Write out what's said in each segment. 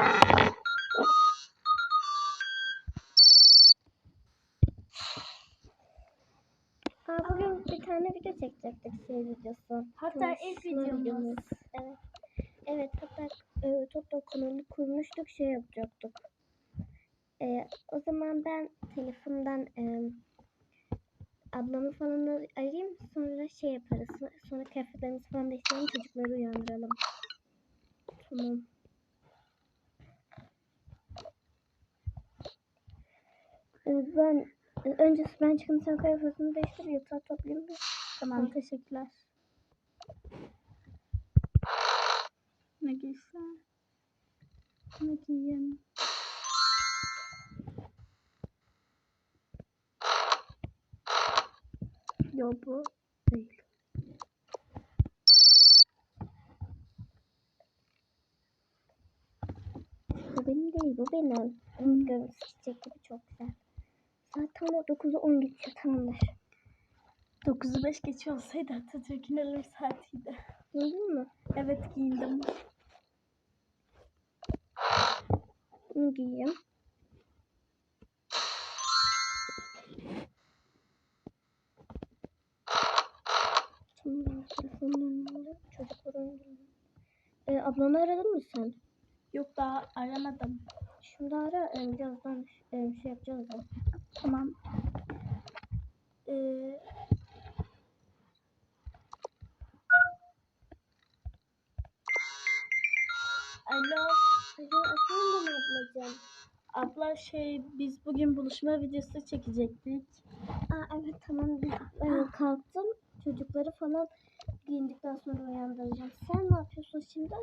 Aa, bugün bir tane video çekecektik şey videosu. Hatta ilk Konuşma videomuz. Evet. Evet hatta e, Toto kanalı kurmuştuk şey yapacaktık. E, o zaman ben telefondan e, ablamı falan arayayım sonra şey yaparız. Sonra kıyafetlerimizi falan değiştirelim çocukları uyandıralım. Tamam. Ben e, önce ben çıkayım sen kıyafetini değiştir yatağı toplayayım. bir. Tamam teşekkürler. Ne giysem? Ne giyeyim? Yo bu değil. Bu benim değil, bu benim. Onun görüntüsü çiçek gibi çok güzel. Saat tam da 9'u 10 geçiyor, tamamdır. 9'u 5 geçiyor olsaydı Atatürk'ün ölüm saatiydi. Gördün mü? Evet giyindim. Bunu giyeyim. Tamam, telefonlarını çocukları uyandıralım. Ee, ablanı aradın mı sen? Yok daha aramadım. Şimdi ara, e, birazdan e, şey yapacağız da. Tamam. Ee, Alo. Alo, efendim ablacığım. Abla şey biz bugün buluşma videosu çekecektik. Aa, evet tamam, biz e, kalktım. Çocukları falan giyindikten sonra uyandıracağım. Sen ne yapıyorsun şimdi?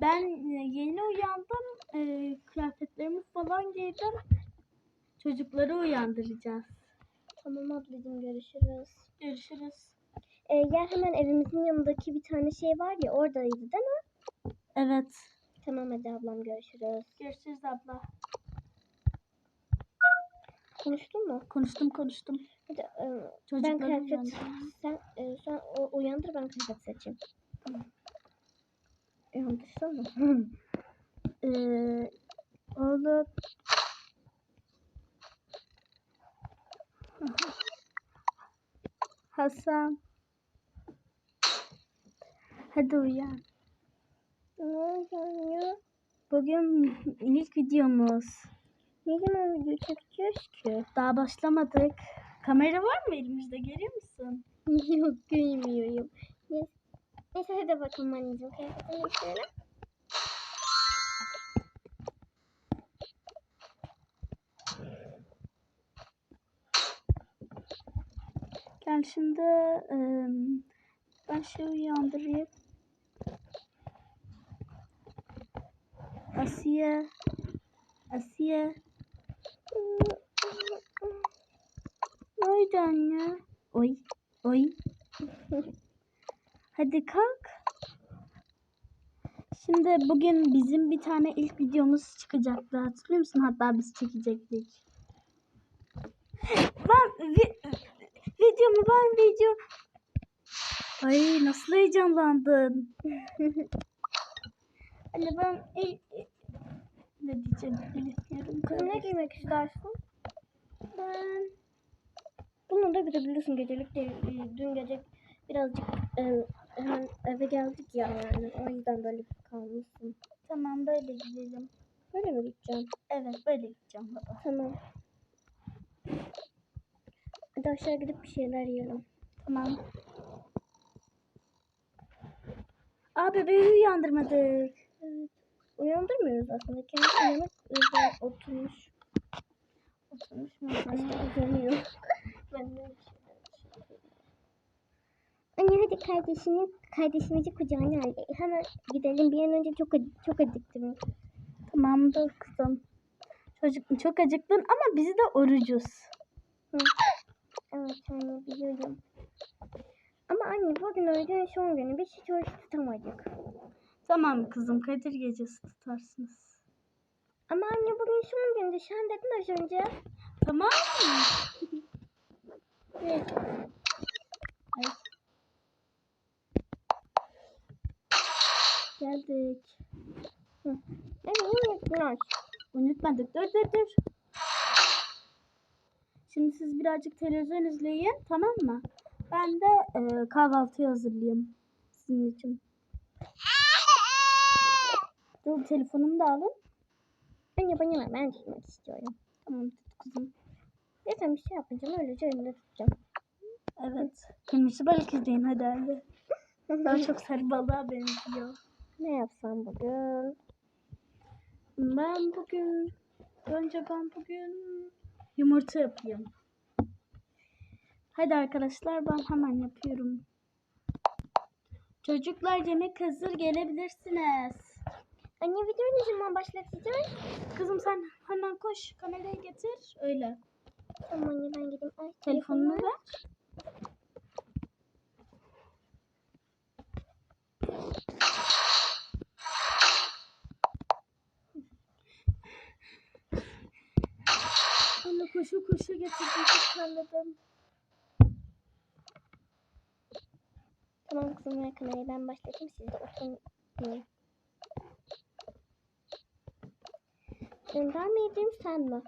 Ben e, yeni uyandım. Ee, kıyafetlerimi falan giydim. Çocukları uyandıracağız. Tamam ablacığım, görüşürüz. Görüşürüz. Ee, gel hemen evimizin yanındaki bir tane şey var ya oradaydı değil mi? Evet. Tamam hadi ablam görüşürüz. Görüşürüz abla. Konuştun mu? Konuştum konuştum. Hadi e, ben Çocukları kıyafet uyandıracağız. sen e, sen o, uyandır ben kıyafet seçeyim. Tamam. Uyandırsana. Ee, oğlum. Hasan. Hadi uyan. ne? Bugün ilk videomuz. Ne zaman video çekeceğiz ki? Daha başlamadık. Kamera var mı elimizde görüyor musun? Yok görmüyorum. Neyse, hadi bakalım anneciğim kıyafetini değiştirelim. Gel şimdi ım, ben şey uyandırayım. Asiye. Asiye. Oldu anne? Oy. Oy. Hadi kalk. Şimdi bugün bizim bir tane ilk videomuz çıkacaktı. Hatırlıyor musun? Hatta biz çekecektik. Ben videomu ben video. Ay nasıl heyecanlandın. Anne ben ne diyeceğim bilmiyorum. Ne giymek istersin? Ben Bunu da gidebilirsin gecelik değil. Ee, Dün gece birazcık e, hemen eve geldik ya yani. O yüzden böyle kalmışsın. tamam böyle gidelim. Böyle mi gideceğim? Evet böyle gideceğim baba. Tamam. Hadi aşağı gidip bir şeyler yiyelim. Tamam. Abi bebeği uyandırmadık. Evet. Uyandırmıyoruz aslında. Kendisi uyanık yüzden oturmuş. Oturmuş mu? Uzanıyor. düşünüyorum. Anne hadi kardeşini, kardeşimizi kucağına al. Hemen gidelim. Bir an önce çok çok acıktım. Tamamdır kızım. Çocuk çok acıktın ama bizi de orucuz. Hı. Evet anne biliyorum. Ama anne bugün öğlen son günü. Biz hiç oruç tutamadık. Tamam kızım Kadir gecesi tutarsınız. Ama anne bugün son gündü. Sen dedin az önce. Tamam mı? Evet. Ay. Geldik. Evet, yemek Flash. Unutmadık. Dur dur dur. Şimdi siz birazcık televizyon izleyin tamam mı? Ben de e, kahvaltıyı hazırlayayım sizin için. Dur telefonumu da alın. Anne bana. Ben tutmak istiyorum. Tamam tut kızım. Zaten bir şey yapmayacağım. Öylece elimde tutacağım. Evet. Kırmızı balık izleyin hadi hadi. Daha çok sarı balığa benziyor. ne yapsam bugün? Ben bugün önce ben bugün yumurta yapayım. Hadi arkadaşlar ben hemen yapıyorum. Çocuklar yemek hazır gelebilirsiniz. Anne videoyu ne zaman başlatacağız? Kızım sen hemen koş kamerayı getir. Öyle. Tamam anne ben gideyim. Ay Telefonunu ver. Anne koşu koşu getirdim. Terledim. Tamam kızım kamerayı ben başlatayım siz de oturun. Ben, mi yedireyim sen mi?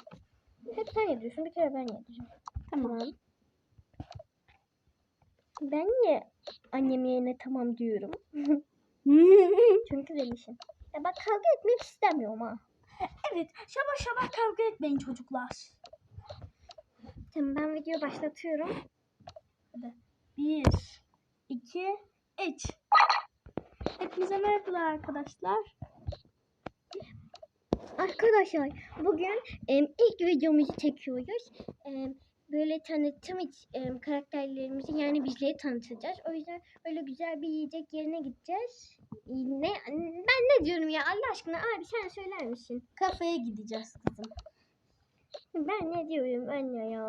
Hep sen yediriyorsun bir kere ben yedireceğim. Tamam. Ben niye annem yerine tamam diyorum? Çünkü demişim. Ya bak kavga etmek istemiyorum ha. evet şabak şabak kavga etmeyin çocuklar. Tamam ben video başlatıyorum. Hadi. Bir, iki, üç. Hepinize merhabalar arkadaşlar. Arkadaşlar bugün em, ilk videomuzu çekiyoruz. Em, böyle tanıtım em, karakterlerimizi yani bizleri tanıtacağız. O yüzden böyle güzel bir yiyecek yerine gideceğiz. Ne, ben ne diyorum ya Allah aşkına abi sen söyler misin? Kafeye gideceğiz kızım. Ben ne diyorum anne ya.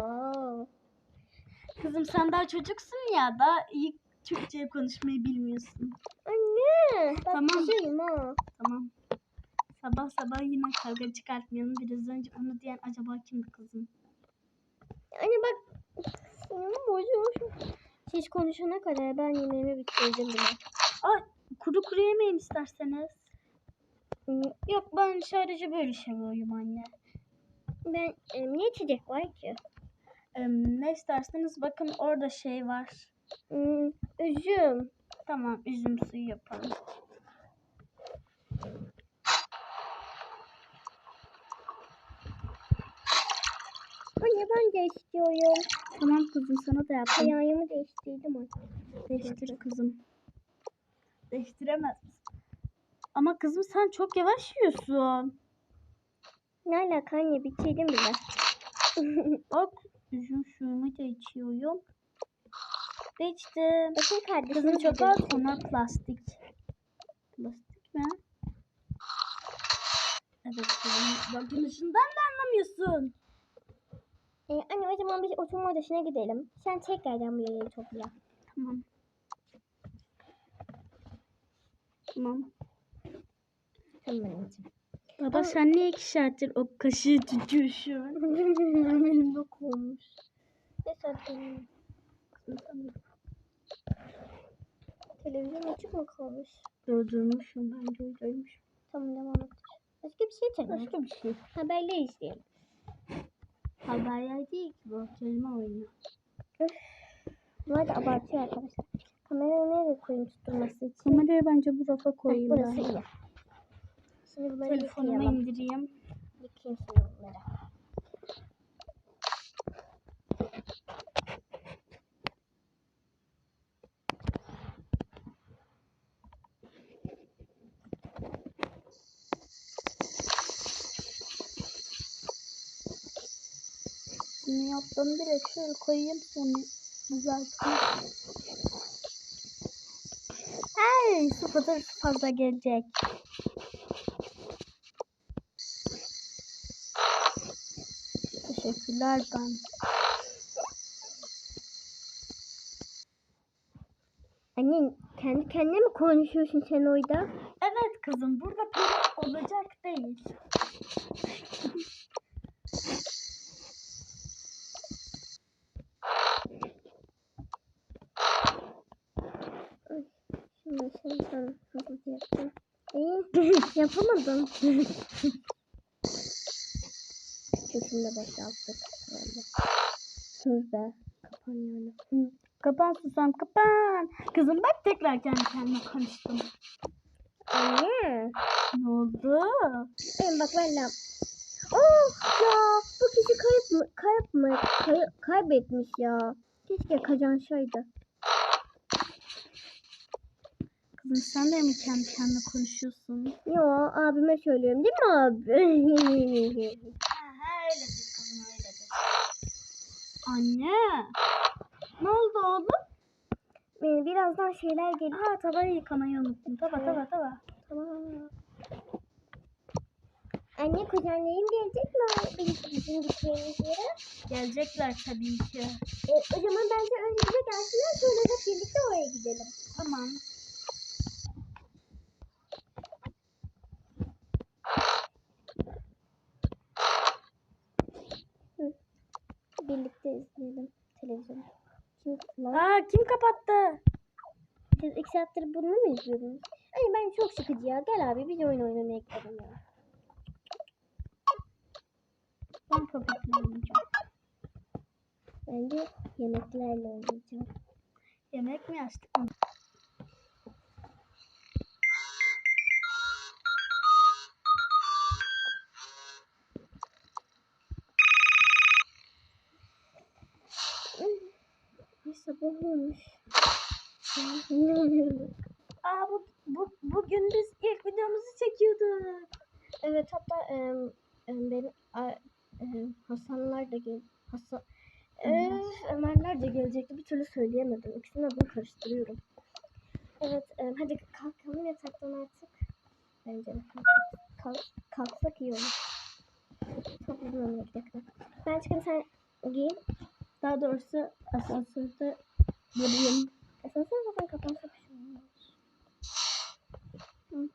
Kızım sen daha çocuksun ya daha iyi Türkçe konuşmayı bilmiyorsun. Anne Tamam. ha. Tamam. Sabah sabah yine kavga çıkartmayalım. Biraz önce onu diyen acaba kimdi kızım? Anne bak sinirim bozulmuş. Siz konuşana kadar ben yemeğimi bitirdim bile. Ay kuru kuru yemeyin isterseniz. Yok ben sadece böyle seviyorum anne. Ben em, ne içecek var ki? Ee, ne isterseniz bakın orada şey var. Hmm, üzüm. Tamam üzüm suyu yapalım. Anne ben de istiyorum. Tamam kızım sana da yapayım. Ayağımı değiştirdim artık. Değiştir kızım. Değiştiremez misin? Ama kızım sen çok yavaş yiyorsun. Ne alaka anne bitirdim bile. Bak üzüm suyumu da içiyorum. İçtim. Bakın kardeşim. Kızım çok az onlar plastik. Plastik mi? Evet kızım. Bakın da anlamıyorsun. Ee, anne o zaman biz oturma odasına gidelim. Sen tekrardan bu yayını topla. Tamam. Tamam. Tamam anneciğim. Baba sen niye iki saattir o kaşığı tutuyorsun? Elimde olmuş. Ne satayım? Televizyon açık mı kalmış? Durdurmuşum ben durdurmuşum. Tamam devam et. Başka bir şey çekme. Başka bir şey. Haberleri izleyelim. Haberler değil ki bu kelime oyunu. Bunlar da abartıyor arkadaşlar. Kamerayı nereye koyayım tutturması için? Kamerayı bence bu rafa koyayım burası iyi. Şimdi bunları Telefonumu yıkayalım. indireyim. Yıkayayım şimdi bunları. Bunu yaptım direkt şöyle koyayım sonra düzelteyim. Hey sıfır fazla gelecek. Teşekkürler ben. Anne kendi kendine mi konuşuyorsun sen orada? Evet kızım burada peri olacak değil. Şimdi sen. İyi yapamadım. Çöpünü de boşalttık. Sus be. Kapan yani. Hı. Kapan susam kapan. Kızım bak tekrar kendi kendime konuştum. Anne. Ne oldu? Benim bak valla. Oh ya bu kişi kayıp mı? Kayıp mı? Kay- kaybetmiş ya. Keşke kazansaydı. Kızım sen de mi kendi kendine konuşuyorsun? Yo abime söylüyorum değil mi abi? Ha, öyledir kızım öyledir. Anne. Ne oldu oğlum? Ee, Birazdan şeyler geliyor. Ha tabayı yıkamayı unuttum. Taba taba taba. Tamam. Anne kuzenlerim gelecek mi? Bizim, bizim gideceğimiz yere. Gelecekler tabii ki. E, o zaman bence önce bize gelsinler sonra hep birlikte oraya gidelim. Tamam. Birlikte izleyelim televizyonu. Kim lan? Aa kim kapattı? Siz iki saattir bunu mu izliyordunuz? Ay ben çok sıkıcı ya. Gel abi biz oyun oynamaya gidelim ya. Ben kapatıyorum. Bence yemeklerle oynayacağım. Yemek mi açtık mı? Olmuş. Aa bu, bu bugün biz ilk videomuzu çekiyorduk. Evet hatta em, benim a- em, Hasanlar da gel Hasan. Öf, Ömerler de gelecekti bir türlü söyleyemedim. İkisinin adını karıştırıyorum. Evet em, hadi kalkalım yataktan artık. Bence kalk, kalk, kalksak iyi olur. Çok uzun dakika. Ben çıkayım sen giyin. Daha doğrusu asansörde durayım. Asansör zaten kapansa bir şey olmaz. Hı.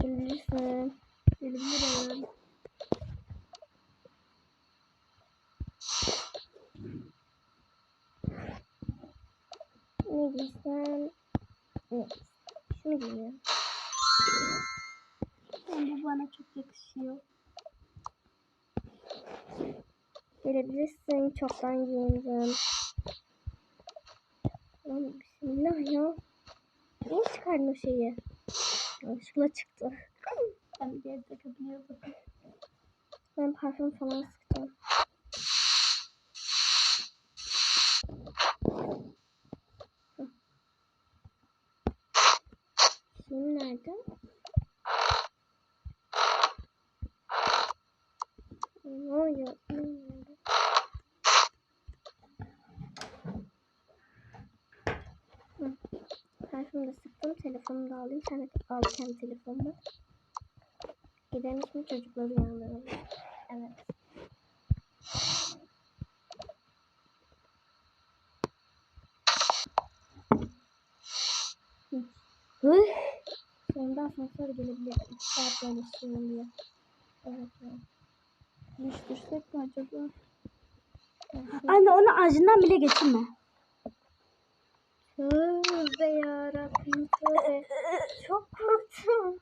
Gelirsin. Gelebilirim. Ne giysem? Evet. Şunu. Bu bana çok yakışıyor. Gelebilirsin. Çoktan giyindim. Lan bismillah ya. Niye çıkardın o şeyi? Yanlışlıkla çıktı. Ben bir yerde takabiliyordum. Ben parfüm falan sıktım. Şimdi nerede? Ne oluyor? Hı. Parfüm de sıktım. Telefonumu da alayım. Sen de al kendi telefonunu. Gidelim şimdi çocukları uyandıralım. Evet. Hı. Hı. Sonunda asansör gelebilir. İki saat böyle şey oluyor. Evet. evet. Düştürsek mi acaba? Anne onu ağacından bile geçirme. Tövbe yarabbim tövbe. Çok korktum.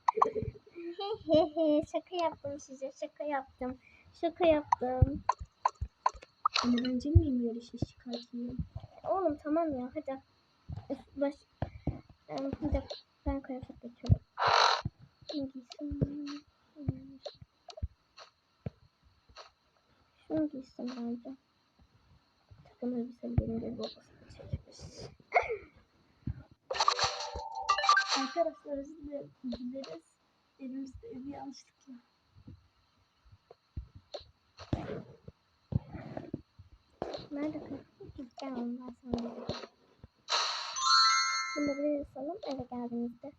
Şaka yaptım size şaka yaptım. Şaka yaptım. Anne ben miyim yarışa şikayetçiyim? Oğlum tamam ya hadi. Baş... Em, Hadi ben kıyafet geçiyorum. Hmm. Şunu giysem bence. Takım elbiseli benim gibi babasını çekmiş. Arkadaşlar özür dileriz. Elimizde bir yanlışlıkla. Nerede oğlum ben. Bunu da buraya asalım eve geldiğimizde.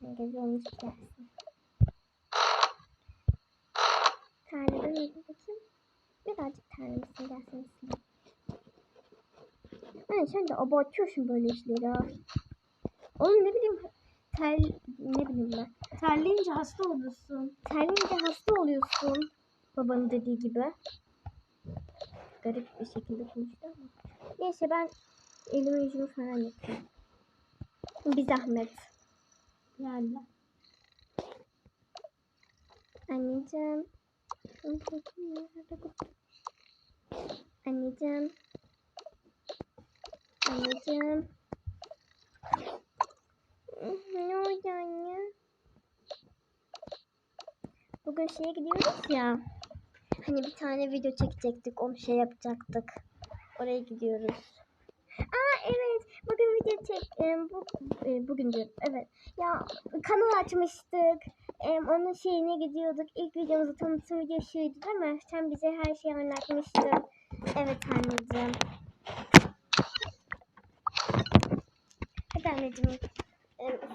Gece olmuş gelsin. Terleden öyle bakayım. Birazcık sileyim. Hani sen de abartıyorsun böyle işleri. Oğlum ne bileyim ter ne bileyim ben. Terleyince hasta olursun. Terleyince hasta oluyorsun. Babanın dediği gibi. Garip bir şekilde konuştu ama. Neyse ben elimi yüzümü falan yıkayayım. Bir zahmet. Yani. Anneciğim. Anneciğim. Anneciğim. Ne oldu anne? Bugün şeye gidiyoruz ya. Hani bir tane video çekecektik. Onu şey yapacaktık. Oraya gidiyoruz. Aa evet. Bugün video çek. e, bu e, bugün diyorum. Evet. Ya kanal açmıştık. E, onun şeyine gidiyorduk. İlk videomuzu tanıtım video şuydu değil mi? Sen bize her şeyi anlatmıştın. Evet anneciğim. Hadi anneciğim.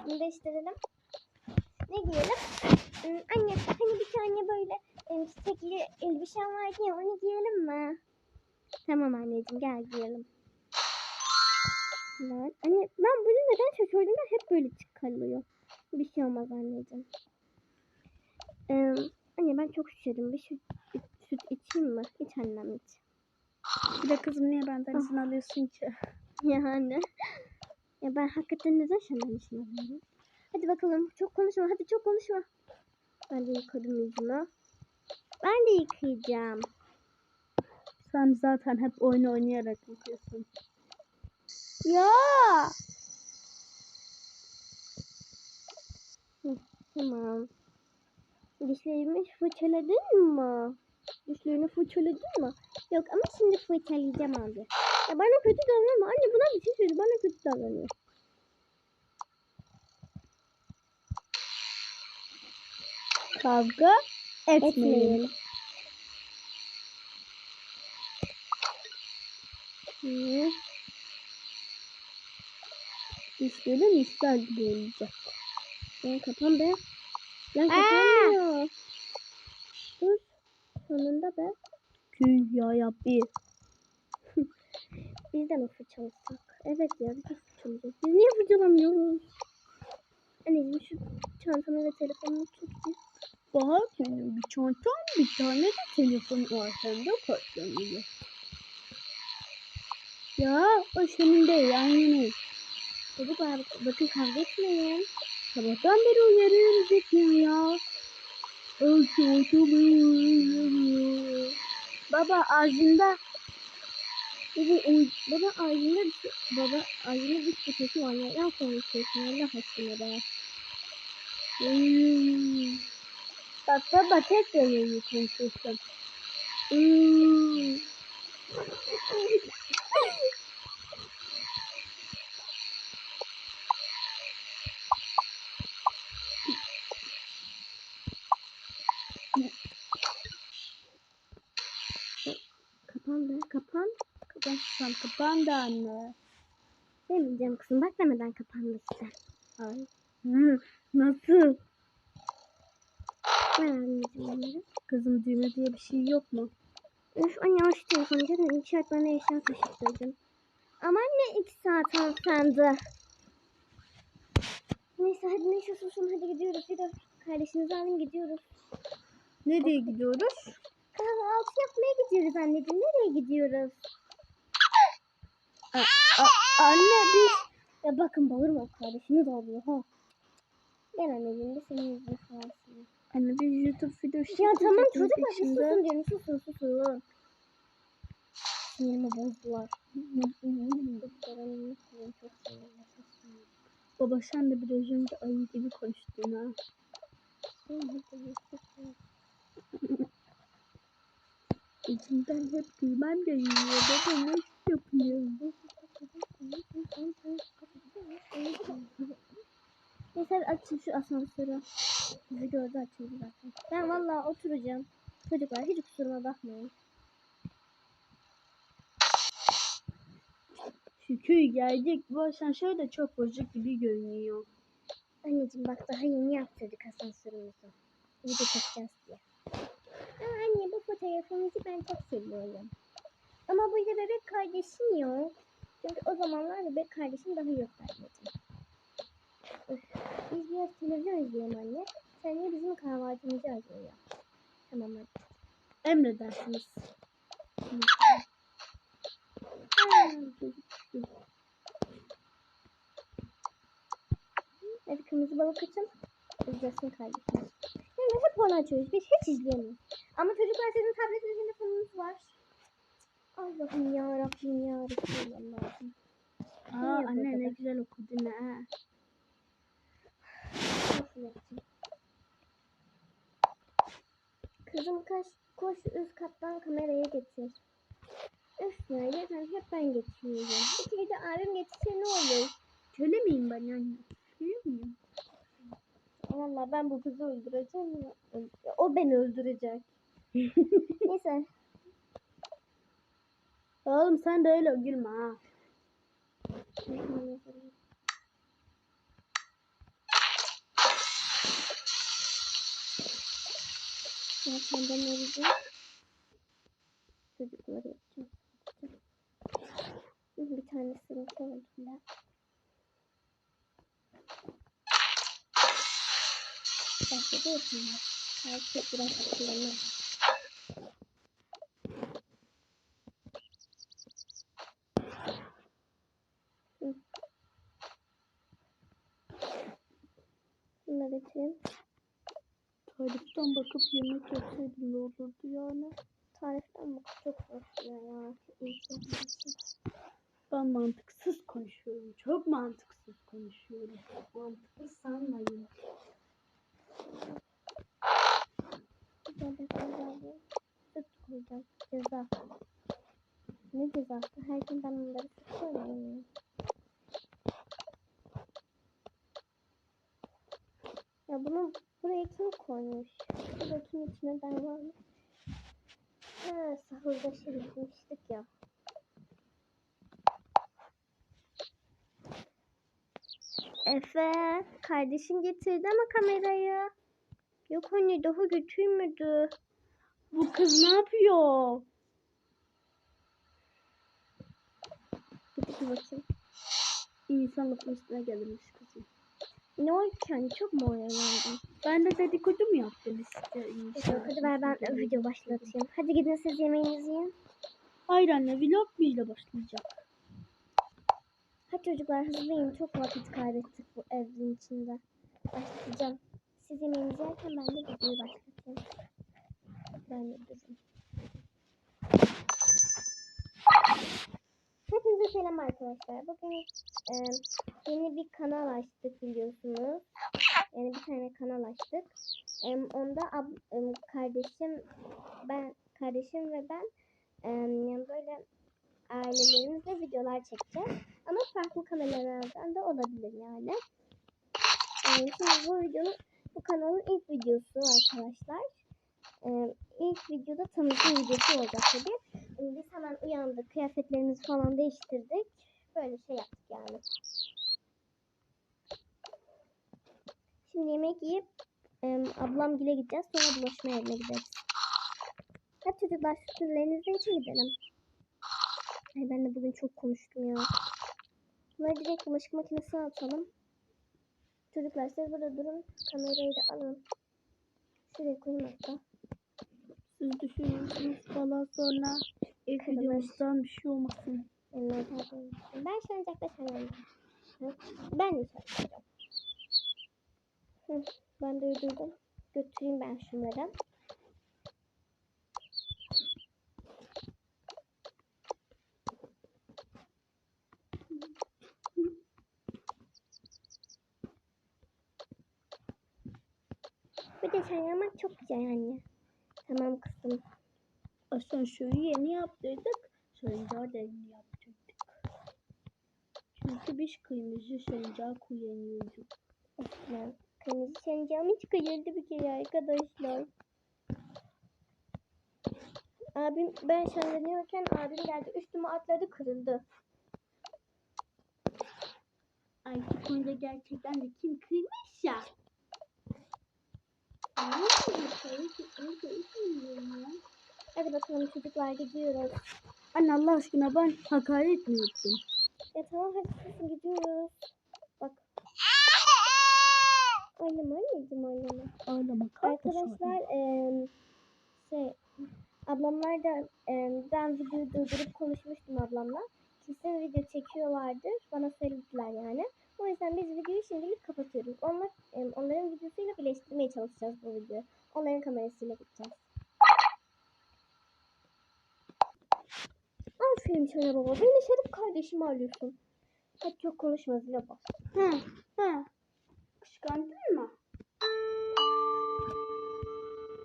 E, üstünü değiştirelim. Ne giyelim? Hmm, Anne hani bir tane böyle çiçekli elbisem vardı ya onu giyelim mi? Tamam anneciğim gel giyelim. Lan, anne ben bunu neden şaşırdığımda hep böyle çıkarılıyor. Bir şey olmaz anneciğim. Ee, anne ben çok üşüdüm. Bir süt, süt içeyim mi? İç annem iç. Bir de kızım niye benden izin alıyorsun ki? Yani. Ya ben hakikaten neden senden alıyorum? Hadi bakalım çok konuşma hadi çok konuşma. Ben de yıkadım yüzümü. Ben de yıkayacağım. Sen zaten hep oyun oynayarak yapıyorsun. Ya. Hı, tamam. Dişlerimi fırçaladın mı? Dişlerini fırçaladın mı? Yok ama şimdi fırçalayacağım abi. Ya bana kötü davranma. Anne buna bir şey söyle. Bana kötü davranıyor. Kavga etmeyin. Etmeyin. Hı. Dişlerin ister gibi olacak. Lan kapan be. Lan kapanmıyor. Dur. Sonunda be. Tüh ya Rabbi. Biz de mi fırçalasak? Evet ya biz de fırçalayacağız. Biz niye fırçalamıyoruz? Anneciğim şu çantamı ve telefonumu tut. bir. Bak benim bir çantam bir tane de telefon var hem de katlanıyor. Ya o senin değil aynı. Çocuklar bakın kavga etmeyin. Sabahtan beri uyarıyoruz etmiyor ya. Baba ağzında Baba, oy, baba ağzında şey, baba ağzında bir sesi var ya. Ne konuşuyorsun Allah aşkına be. Hmm. Bak baba tek yönünü konuşuyorsun. Hmm. Kapan be kapan. Kapan sen kapan da anne. Demeyeceğim kızım bak demeden kapandı işte. Ay. Hı, nasıl? Ver anneciğim onları. Kızım düğme diye bir şey yok mu? Üf anne aç telefonu zaten iki saat bana eşya taşıttırdın. Aman ne iki saat hanımefendi. Neyse hadi neyse susun hadi gidiyoruz. Hadi kardeşinizi alın gidiyoruz. Nereye gidiyoruz? Kahvaltı yapmaya gidiyoruz anneciğim. Nereye gidiyoruz? A- anne biz Ya bakın bağırma kardeşiniz oluyor ha. Gel anneciğim de senin yüzünü kalsın. Anne biz YouTube videosu Ya tamam çekecektik çocuklar şimdi. susun diyorum susun susun. Sinirimi bozdular. Baba sen de biraz önce ayı gibi konuştun ha. İçimden hep gülmem geliyor. Baba nasıl yapıyorsun? Neyse hadi açın şu asansörü. Bizi gördü açıldı zaten. Ben vallahi oturacağım. Çocuklar hiç kusuruma bakmayın. Şükür geldik. Bu asansör de çok bozuk gibi görünüyor. Anneciğim bak daha yeni yaptırdık asansörümüzü. Video çekeceğiz diye. Aa, anne bu fotoğrafımızı ben çok seviyorum. Ama burada bebek kardeşim yok. Çünkü o zamanlar bebek kardeşim daha yok anneciğim. Biz biraz televizyon izleyelim anne. Sen de bizim kahvaltımızı hazırla. Tamam hadi. Emredersiniz. Hadi kırmızı balık açın. İzlesin kardeşim. Ya hep onu açıyoruz. Biz hiç izleyemiyoruz. Ama çocuklar sizin tablet ve telefonunuz var. Allah'ım ya Rabbim ya Resulallah'ım. Aa yapıyor anne ne güzel okudun ha. Yapacağım? Kızım kaç, koş üst kattan kameraya getir. Üf ya yeter hep ben getiriyorum. Bir kere de abim getirse ne olur? Köle miyim ben anne? Köle miyim? Valla ben bu kızı öldüreceğim O beni öldürecek. Neyse. Oğlum sen de öyle gülme ha. Ya senden? Çocukları yapacağım. Bir tanesini öldürdüler. Başladı yapıyorlar. Belki biraz kullanır. Hı. Bunları açayım. Tariften bakıp yemek yapsaydım olurdu yani? Tariften bak çok zor ya ya. İyi ki yapmışsın. Ben mantıksız konuşuyorum. Çok mantıksız konuşuyorum. Mantıklı sanmayın. Koyacağım. Ceza. Ne cezası? Her gün ben bunları süt koymuyorum. Ya bunu buraya kim koymuş? Burada kim içine ben var mı? Ha, sahurda şey yapmıştık ya. Efe, kardeşin getirdi ama kamerayı. Yok anne daha götürmedi. Bu kız ne yapıyor? Getir bakayım. İnsan lafın üstüne kızım. Ne anne çok mu oyalandın? Ben de dedikodu mu yaptım işte? Hadi ver ben video başlatayım. Hadi gidin siz yemeğinizi yiyin. Hayır anne vlog bile başlayacak. Hadi çocuklar hızlı yiyin. Çok vakit kaybettik bu evin içinde. Başlatacağım. Siz yemeğinizi yerken ben de videoyu başlatayım. Ben de durayım. Selam arkadaşlar. Bugün e, yeni bir kanal açtık biliyorsunuz. Yani bir tane kanal açtık. E, onda ab, e, kardeşim ben kardeşim ve ben e, yani böyle ailelerimizle videolar çekeceğiz. Ama farklı kameralardan da olabilir yani. E, şimdi bu videonun bu kanalın ilk videosu arkadaşlar. E, ilk videoda tanıtım videosu olacak tabii. Biz hemen uyandık, kıyafetlerimizi falan değiştirdik. Böyle şey yaptık yani. Şimdi yemek yiyip e, ablam gile gideceğiz. Sonra bulaşma yerine gideriz. Hadi çocuklar sütlerinizi için gidelim. Ay ben de bugün çok konuştum ya. Bunları direkt bulaşık makinesine atalım. Çocuklar siz burada durun. Kamerayı da alın. Şuraya koyayım hatta. Siz düşünüyorsunuz falan sonra ilk videomuzdan bir şey olmasın. Ben yaklaşamıyorum. Hı? Ben de çalışacağım. Hı, Ben de uydurdum. Götüreyim ben şunları. Bir de çay çok güzel anne. Tamam kızım. Asansörü yeni yaptırdık. Sancağı da yeni yaptırdık. Çünkü biz kırmızı sancağı kullanıyorduk. Ben kırmızı sancağım hiç kıyıldı bir kere arkadaşlar. Abim ben şenleniyorken abim geldi üstüme atladı kırıldı. Ay bu konuda gerçekten de kim kırmış ya? Hadi bakalım çocuklar gidiyoruz. Anne Allah aşkına ben hakaret mi ettim? Ya tamam hadi gidiyoruz. Bak. Oynama anneciğim oynama. Kalk Arkadaşlar eee şey ablamlar da eee, ben videoyu durdurup konuşmuştum ablamla. Kesin video çekiyorlardır. Bana söylediler yani. O yüzden biz videoyu şimdilik kapatıyoruz. Onlar, onların videosuyla birleştirmeye çalışacağız bu videoyu. güven kamerasıyla gideceğiz. Aferin sana baba. Beni Şerif kardeşimi arıyorsun. Hadi çok konuşma zile bas. Hı, hı. Kıskandın mı?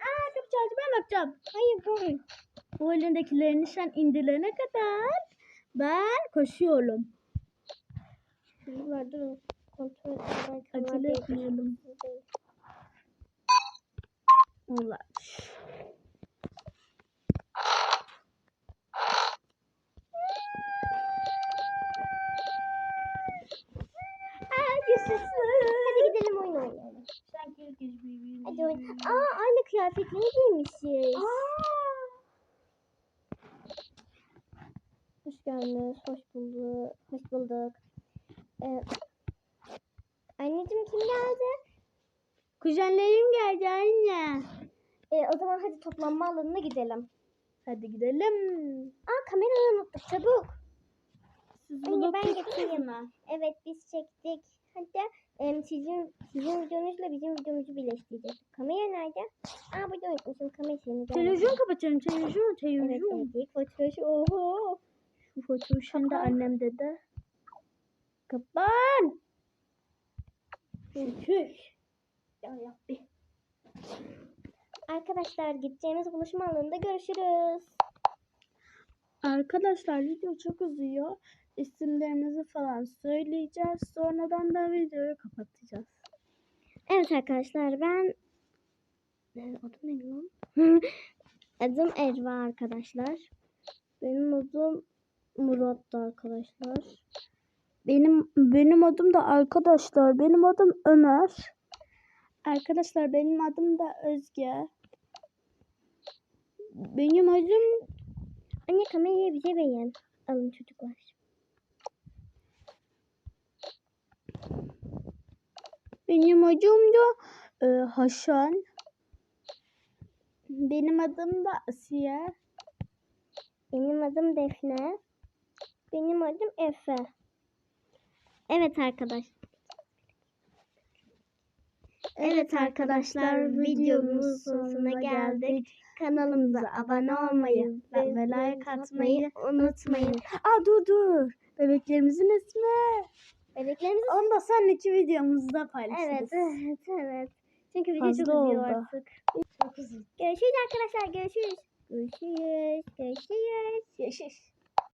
Aa çok çaldı ben bakacağım. Hayır dur. Bu elindekilerini sen indirene kadar ben koşuyorum. Çocuklar durun. Kontrol ederken Acele etmeyelim. Yaşasın. Hadi gidelim oyun oynayalım. Hadi oyun. Aa aynı kıyafetleri giymişiz. Hoş geldiniz. Hoş bulduk. Hoş bulduk. Ee, anneciğim kim geldi? Kuzenlerim geldi anne. Ee, o zaman hadi toplanma alanına gidelim. Hadi gidelim. Aa kamerayı unuttuk çabuk. Siz Anne, ben getireyim. Evet biz çektik. Hatta em, sizin sizin videonuzla bizim videomuzu birleştireceğiz. Kamera nerede? Aa burada unutmuşum kamera şeyini. Televizyon kapatıyorum. Televizyon, Evet televizyon. evet ilk fotoğrafı oho. Şu fotoğrafı şimdi Kapan. annem dedi. Kapan. Çüş. Ya Rabbi. Arkadaşlar gideceğimiz buluşma alanında görüşürüz. Arkadaşlar video çok uzuyor. İsimlerimizi falan söyleyeceğiz. Sonradan da videoyu kapatacağız. Evet arkadaşlar ben Ee, adım ne lan? adım Erva arkadaşlar. Benim adım Murat'tı arkadaşlar. Benim benim adım da arkadaşlar. Benim adım Ömer. Arkadaşlar benim adım da Özge. Benim adım Anne kamerayı bize verin. Alın çocuklar. benim adım da e, Haşan. Benim adım da Asiye. Benim adım Defne. Benim adım Efe. Evet arkadaş. Evet arkadaşlar videomuzun sonuna geldik. Kanalımıza abone olmayı ve, ve like atmayı unutmayın. Aa dur dur. Bebeklerimizin ismi. Bebeklerimiz Onu da sonraki videomuzda paylaşırız. Evet, evet, evet. Çünkü video çok Fazla uzuyor oldu. artık. Çok uzun. Görüşürüz arkadaşlar, görüşürüz. Görüşürüz, görüşürüz. Yaşasın.